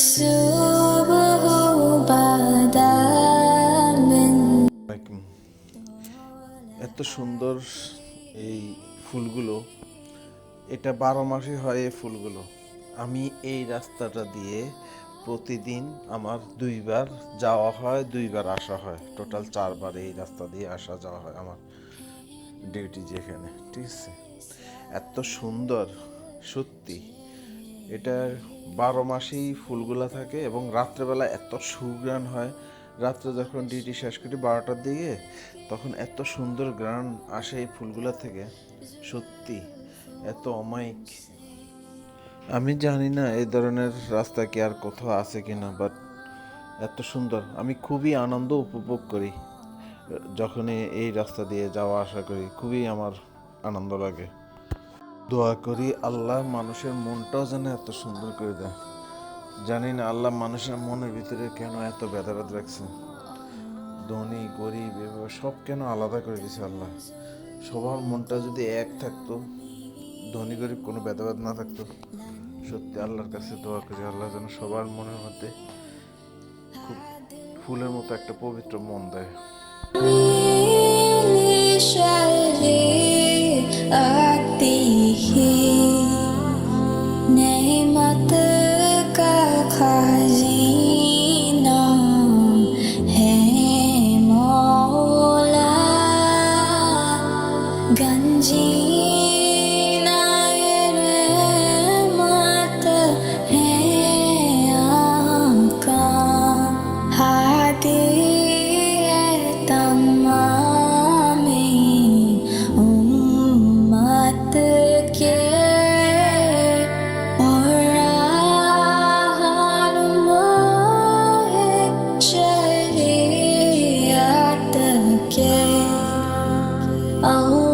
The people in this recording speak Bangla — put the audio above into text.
এত সুন্দর এই ফুলগুলো। এটা বারো মাসে হয় এই ফুলগুলো। আমি এই রাস্তাটা দিয়ে প্রতিদিন আমার দুইবার যাওয়া হয়, দুইবার আসা হয়। টোটাল চারবার এই রাস্তা দিয়ে আসা যাওয়া হয় আমার ডিউটি যেখানে। ঠিক আছে? এত সুন্দর, সত্যি। এটার বারো মাসেই ফুলগুলা থাকে এবং রাত্রেবেলা এত সুগ্রাণ হয়। রাত্রে যখন ডিউটি শেষ করি বারোটার দিকে, তখন এত সুন্দর গ্রান আসে এই ফুলগুলা থেকে। সত্যি, এত অমায়িক। আমি জানি না এই ধরনের রাস্তা কি আর কোথাও আছে কি না বাট এত সুন্দর। আমি খুবই আনন্দ উপভোগ করি, যখনই এই রাস্তা দিয়ে যাওয়া আসা করি। খুবই আমার আনন্দ লাগে। দোয়া করি আল্লাহ মানুষের মনটাও যেন এত সুন্দর করে দেয়। জানি না আল্লাহ মানুষের মনের ভিতরে কেন এত ব্যথাবাদ রাখছে। ধনী, গরিব সব কেন আলাদা করে দিছে আল্লাহ? সবার মনটা যদি এক থাকতো, ধনী, গরিব কোনো ভেদাভেদ না থাকতো। সত্যি আল্লাহর কাছে দোয়া করি, আল্লাহ যেন সবার মনের মধ্যে খুব ফুলের মতো একটা পবিত্র মন দেয়। 把。